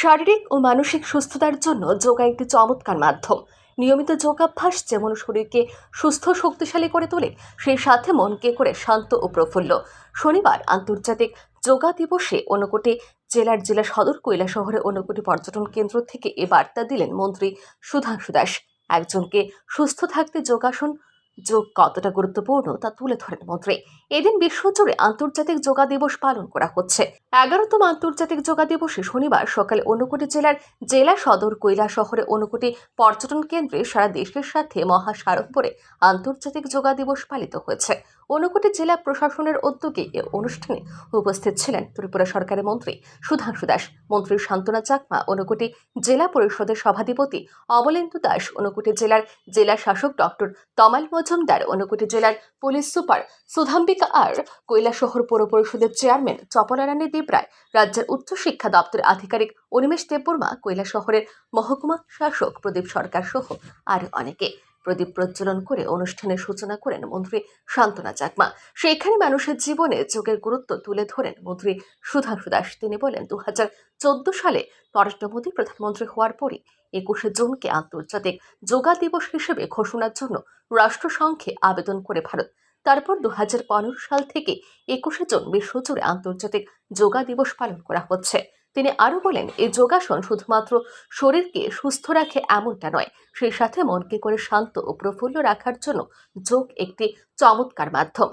শারীরিক ও মানসিক সুস্থতার জন্য যোগা একটি চমৎকার মাধ্যম। নিয়মিত যোগাভ্যাস যেমন শরীরকে সুস্থ, শক্তিশালী করে তোলে, সেই সাথে মনকে করে শান্ত ও প্রফুল্ল। শনিবার আন্তর্জাতিক যোগা দিবসে ঊনকোটি জেলার জেলা সদর কৈলা শহরে ঊনকোটি পর্যটন কেন্দ্র থেকে এ বার্তা দিলেন মন্ত্রী সুধাংশু দাস। একজনকে সুস্থ থাকতে যোগাসন যোগ কতটা গুরুত্বপূর্ণ তা তুলে ধরেন মন্ত্রী। এদিন বিশ্বজুড়ে আন্তর্জাতিক যোগা দিবস পালন করা হচ্ছে। এগারোতম আন্তর্জাতিক যোগা দিবসে শনিবার সকালে অনুকুটি জেলার জেলা সদর কৈলা শহরে অনুকুটি পর্যটন কেন্দ্রে সারা দেশের সাথে মহাসাড়ম্বরে আন্তর্জাতিক যোগা দিবস পালিত হয়েছে। ঊনকোটি জেলা প্রশাসনের উদ্যোগে এ অনুষ্ঠানে উপস্থিত ছিলেন ত্রিপুরা সরকারের মন্ত্রী সুধাংশু দাস, মন্ত্রী শান্তনা চাকমা ঊনকোটি জেলা পরিষদের সভাধিপতি অবলেন্দু দাস ঊনকোটি জেলার জেলা শাসক ডক্টর তমাল মজুমদার ঊনকোটি জেলার police super Sudhambika R, Kailashahar পৌর পরিষদের চেয়ারম্যান চপলারানী দেবরায় রাজ্যের উচ্চ শিক্ষা দপ্তরের আধিকারিক অনিমেষ দেববর্মা, কৈলাসহরের মহকুমা শাসক প্রদীপ সরকার সহ আরও অনেকে। প্রদীপ প্রজ্বলন করে অনুষ্ঠানের সূচনা করেন মন্ত্রী শান্তনা চাকমা। সেইখানে মানুষের জীবনে যোগের গুরুত্ব তুলে ধরেন মন্ত্রী সুধাংশু দাস। তিনি বলেন দু হাজার চোদ্দ সালে নরেন্দ্র মোদী প্রধানমন্ত্রী হওয়ার পরই একুশে জুনকে আন্তর্জাতিক যোগা দিবস হিসেবে ঘোষণার জন্য রাষ্ট্রসংঘে আবেদন করে ভারত। তারপর দু হাজার পনেরো সাল থেকে একুশে জন বিশ্বজুড়ে আন্তর্জাতিক যোগা দিবস পালন করা হচ্ছে। তিনি আরও বলেন এই যোগাসন শুধুমাত্র শরীরকে সুস্থ রাখে এমনটা নয়, সেই সাথে মনকে করে শান্ত ও প্রফুল্ল রাখার জন্য যোগ একটি চমৎকার মাধ্যম।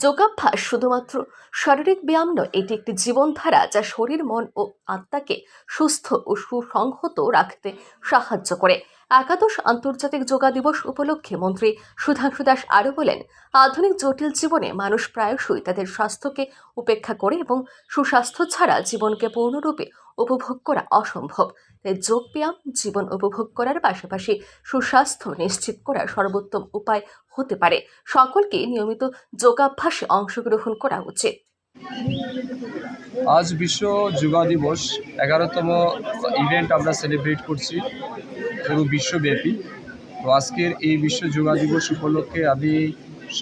যোগাভ্যাস শুধুমাত্র শারীরিক ব্যায়াম নয়, এটি একটি জীবনধারা যা শরীর, মন ও আত্মাকে সুস্থ ও সুসংহত রাখতে সাহায্য করে। একাদশ আন্তর্জাতিক যোগা দিবস উপলক্ষে মন্ত্রী সুধাংশু দাস আরও বলেন, আধুনিক জটিল জীবনে মানুষ প্রায়শই তাদের স্বাস্থ্যকে উপেক্ষা করে এবং সুস্বাস্থ্য ছাড়া জীবনকে পূর্ণরূপে উপভোগ করা অসম্ভব। তাই যোগব্যায়াম, জীবন উপভোগ করার পাশাপাশি সুস্বাস্থ্য নিশ্চিত করার সর্বোত্তম উপায় হতে পারে। সকলকে নিয়মিত যোগাভ্যাসে অংশগ্রহণ করা উচিত। আজ বিশ্ব যোগা দিবস। এগারোতম ইভেন্ট আমরা সেলিব্রেট করছি এবং বিশ্বব্যাপী। তো আজকের এই বিশ্ব যোগা দিবস উপলক্ষে আমি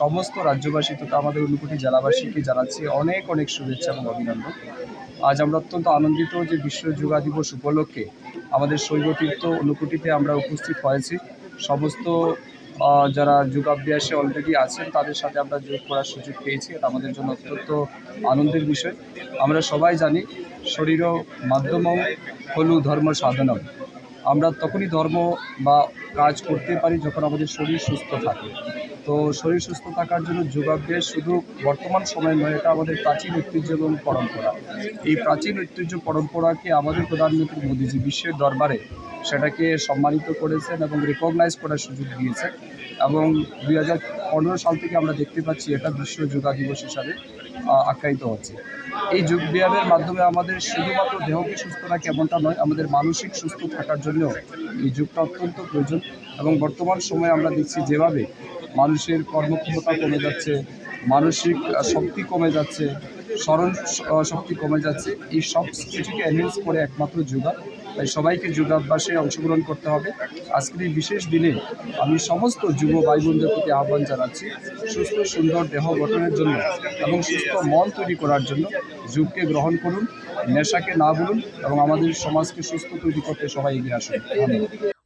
সমস্ত রাজ্যবাসী তথা আমাদের ঊনকোটি জেলাবাসীকে জানাচ্ছি অনেক অনেক শুভেচ্ছা এবং অভিনন্দন। আজ আমরা অত্যন্ত আনন্দিত যে বিশ্ব যোগা দিবস উপলক্ষে আমাদের শৈবতীর্থ ঊনকোটিতে আমরা উপস্থিত হয়েছি। সমস্ত যারা যোগাভ্যাসে অলরেডি আছেন, তাদের সাথে আমরা যোগ করার সুযোগ পেয়েছি। এটা আমাদের জন্য অত্যন্ত আনন্দের বিষয়। আমরা সবাই জানি শরীর মাধ্যমও হলু ধর্ম সাধনম। আমরা তখনই ধর্ম বা কাজ করতে পারি যখন আমাদের শরীর সুস্থ থাকে। তো শরীর সুস্থ থাকার জন্য যোগাভ্যাস শুধু বর্তমান সময় নয়, এটা আমাদের প্রাচীন ঐতিহ্য এবং পরম্পরা। এই প্রাচীন ঐতিহ্য পরম্পরাকে আমাদের প্রধানমন্ত্রী মোদীজি বিশ্বের দরবারে সেটাকে সম্মানিত করেছেন এবং রেকগনাইজ করার সুযোগ দিয়েছেন এবং দুই হাজার পনেরো সাল থেকে আমরা দেখতে পাচ্ছি এটা বিশ্ব যোগা দিবস হিসাবে। আখ্যায়িত হচ্ছে। এই যোগ ব্যায়ামের মাধ্যমে আমাদের শুধুমাত্র দেহকে সুস্থ রাখে এমনটা নয়, আমাদের মানসিক সুস্থ থাকার জন্য এই যোগটা অত্যন্ত প্রয়োজন। এবং বর্তমান সময়ে আমরা দেখছি যেভাবে মানুষের কর্মক্ষমতা কমে যাচ্ছে, মানসিক শক্তি কমে যাচ্ছে, স্মরণ শক্তি কমে যাচ্ছে, এই সব কিছুকে এনহেন্স করে একমাত্র যোগা। তাই সবাইকে যোগাভ্যাসে অংশগ্রহণ করতে হবে। আজকের এই বিশেষ দিনে আমি সমস্ত যুব ভাই বোনদের প্রতি আহ্বান জানাচ্ছি সুস্থ, সুন্দর দেহ গঠনের জন্য এবং সুস্থ মন তৈরি করার জন্য যুগকে গ্রহণ করুন, নেশাকে না বলুন এবং আমাদের সমাজকে সুস্থ তৈরি করতে সবাই এগিয়ে আসুন।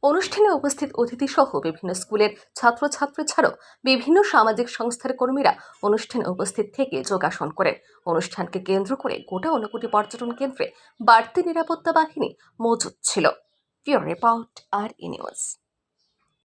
অনুষ্ঠানে উপস্থিত অতিথিসহ বিভিন্ন স্কুলের ছাত্রছাত্রী ছাড়াও বিভিন্ন সামাজিক সংস্থার কর্মীরা অনুষ্ঠানে উপস্থিত থেকে যোগাসন করেন অনুষ্ঠানকে কেন্দ্র করে গোটা অনুকুটি পর্যটন কেন্দ্রে বাড়তি নিরাপত্তা বাহিনী মজুদ ছিল। Report R E news.